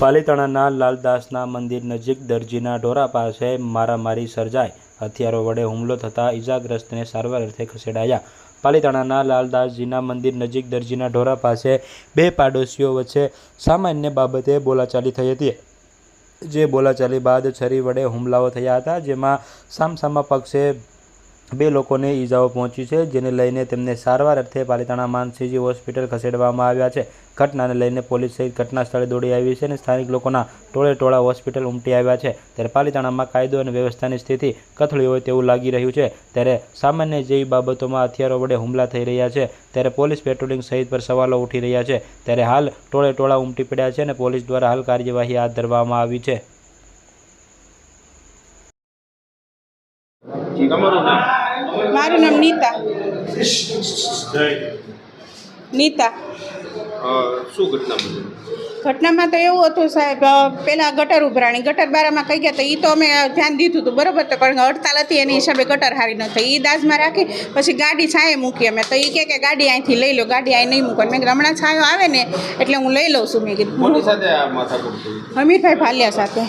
પાલીતાણાના લાલદાસના મંદિર નજીક દરજીના ઢોરા પાસે મારામારી સર્જાઈ. હથિયારો વડે હુમલો થતાં ઈજાગ્રસ્તને સારવાર અર્થે ખસેડાયા. પાલીતાણાના લાલદાસજીના મંદિર નજીક દરજીના ઢોરા પાસે બે પાડોશીઓ વચ્ચે સામાન્ય બાબતે બોલાચાલી થઈ હતી. જે બોલાચાલી બાદ છરી વડે હુમલાઓ થયા હતા, જેમાં સામસામા પક્ષે બે લોકોને ઈજાઓ પહોંચી છે, જેને લઈને તેમને સારવાર અર્થે પાલિતાણા માનસિંહજી હોસ્પિટલ ખસેડવામાં આવ્યા છે. ઘટનાને લઈને પોલીસ સહિત ઘટના સ્થળે દોડી આવી છે અને સ્થાનિક લોકોના ટોળે ટોળા હોસ્પિટલ ઉમટી આવ્યા છે. ત્યારે પાલિતાણામાં કાયદો અને વ્યવસ્થાની સ્થિતિ કથળી હોય તેવું લાગી રહ્યું છે. ત્યારે સામાન્ય જેવી બાબતોમાં હથિયારો વડે હુમલા થઈ રહ્યા છે. ત્યારે પોલીસ પેટ્રોલિંગ સહિત પર સવાલો ઉઠી રહ્યા છે. ત્યારે હાલ ટોળે ટોળા ઉમટી પડ્યા છે અને પોલીસ દ્વારા હાલ કાર્યવાહી હાથ ધરવામાં આવી છે. તમારું નામ? મારું નામ નીતા. નીતા. શું ઘટના બની? ઘટનામાં તો એવું હતું સાહેબ પહેલાં ગટર ઉભરાણી. ગટર બારામાં કહી ગયા તો એ તો અમે ધ્યાન દીધું હતું બરોબર તો કારણ કે હડતાલ હતી એની હિસાબે ગટર હારી ન થઈ. એ દાજમાં રાખી પછી ગાડી છાંયે મૂકી અમે. તો એ કહે કે ગાડી અહીંથી લઈ લો ગાડી અહીં નહીં મૂકો મેં હમણાં છાંયો આવે ને એટલે હું લઈ લઉં છું. મેં કીધું હમીરભાઈ ભાલિયા સાથે.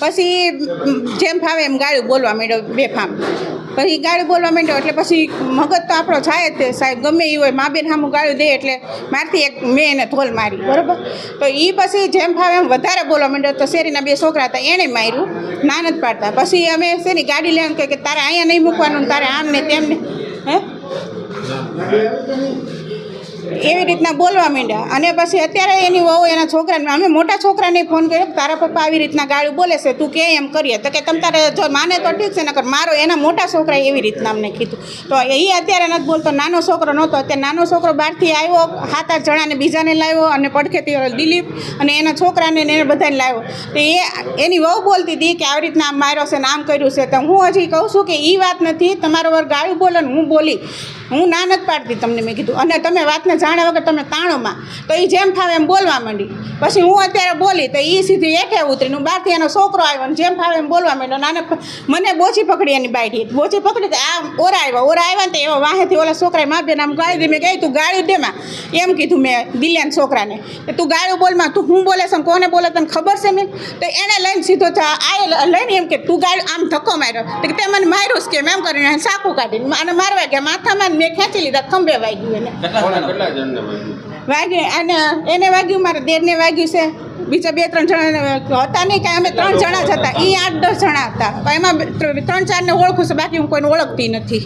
પછી જેમ ફાવે એમ ગાળું બોલવા માંડ્યો બેફામ. પછી ગાળું બોલવા માંડ્યો એટલે પછી મગજ તો આપણો જાય જ સાહેબ, ગમે એ હોય, મા બેન સામું ગાળું દે એટલે મારથી એક મેં એને ધોલ મારી, બરાબર? તો એ પછી જેમ ફાવે એમ વધારે બોલવા માંડ્યો તો શેરીના બે છોકરા હતા, એણે માર્યું, ના જ પાડતા. પછી અમે શેની ગાડી કહે કે તારે અહીંયા નહીં મૂકવાનું તારે આમ ને તેમ ને, હે? એવી રીતના બોલવા માંડ્યા. અને પછી અત્યારે એની વહુ એના છોકરાને, અમે મોટા છોકરાને ફોન કર્યો તારા પપ્પા આવી રીતના ગાળું બોલે છે, તું કે એમ કરીએ. તો કે તમ તારે જો માને તો ઠીક છે, નકર મારો એના મોટા છોકરાએ એવી રીતના અમને કીધું. તો એ અત્યારે નથી બોલતો, નાનો છોકરો નહોતો. અત્યારે નાનો છોકરો બહારથી આવ્યો સાત આઠ જણાને બીજાને લાવ્યો અને પડખેથી દિલીપ અને એના છોકરાને એને બધાને લાવ્યો. તો એ એની વહુ બોલતી હતી કે આવી રીતના આમ માર્યો છે ને આમ કર્યું છે. તો હું હજી કહું છું કે એ વાત નથી, તમારો વર્ગ ગાળું બોલે હું બોલી. હું ના નથી પાડતી તમને મેં કીધું. અને તમે વાતને જાણ્યા વગર તમે તાણોમાં તો એ જેમ ફાવે એમ બોલવા માંડી. પછી હું અત્યારે બોલી તો એ સીધી એકે ઉતરીને બહારથી એનો છોકરો આવ્યો ને જેમ ફાવે એમ બોલવા માંડ્યો. નાને મને બોચી પકડી એની બાઈડી બોચી પકડી તો આ ઓરા આવ્યા. ઓરા આવ્યા ને તો એવા વાહેથી ઓલા છોકરાએ મા બેન આમ ગાળી દે. મેં કહી તું ગાળ્યું દેમાં. એમ કીધું મેં દિલ્યાન છોકરાને. તું ગાળું બોલમાં તું હું બોલે છે કોને બોલે તને ખબર છે મેં તો એને લઈને સીધો આ લઈને એમ કે, તું ગાળું આમ ધક્કો માર્યો. તો તે મને માર્યું જ કે એમ કરીને સાકું કાઢીને. અને મારવા ગયા. માથામાં મેં ખેંચી લીધા ખંભે વાગ્યું એને. વાગ્યું? વાગ્યું અને એને વાગ્યું મારા દેરને વાગ્યું છે. બીજા બે ત્રણ જણા હતા નહીં કાંઈ અમે ત્રણ જણા જ હતા. એ આઠ દસ જણા હતા. પણ એમાં ત્રણ ચારને ઓળખું છું બાકી હું કોઈને ઓળખતી નથી.